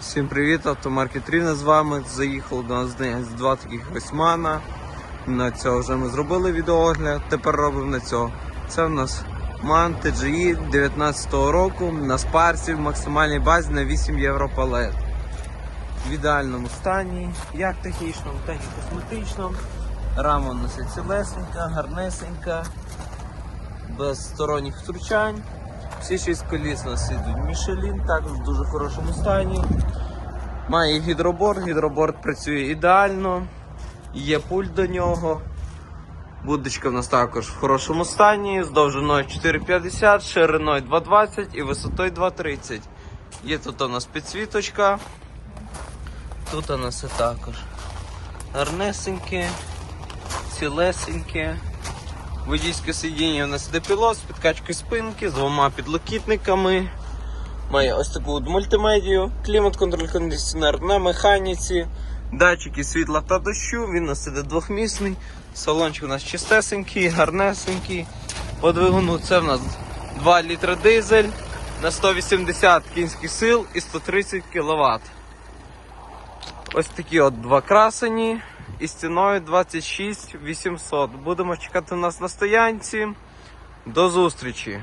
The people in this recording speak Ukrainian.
Всім привіт, автомаркет Рівне з вами. Заїхав до нас два таких Осьмана. На цього вже ми зробили відеоогляд, тепер робимо на цього. Це в нас MAN TGI 19-го року на спарсі в максимальній базі на 8 євро палет. В ідеальному стані, як технічному, так і косметичному. Рама у цілесенька, гарнесенька, без сторонніх втручань. Всі шість коліс у нас ідуть Мішелін, також в дуже хорошому стані. Має гідроборд, гідроборд працює ідеально, є пульт до нього. Будочка в нас також в хорошому стані, з довжиною 4,50, шириною 2,20 і висотою 2,30. Є тут у нас підсвіточка. Тут у нас все також гарнесеньке, цілесеньке. Водійське сидіння у нас іде пілот з підкачкою спинки, з двома підлокітниками. Має ось таку от мультимедію, клімат-контроль кондиціонер на механіці, датчики світла та дощу, він у нас іде двохмісний. Салончик у нас чистесенький, гарнесенький. По двигуну це в нас 2 літра дизель на 180 кінських сил і 130 кВт. Ось такі от два красені і стіною 26 800. Будемо чекати нас на стоянці. До зустрічі!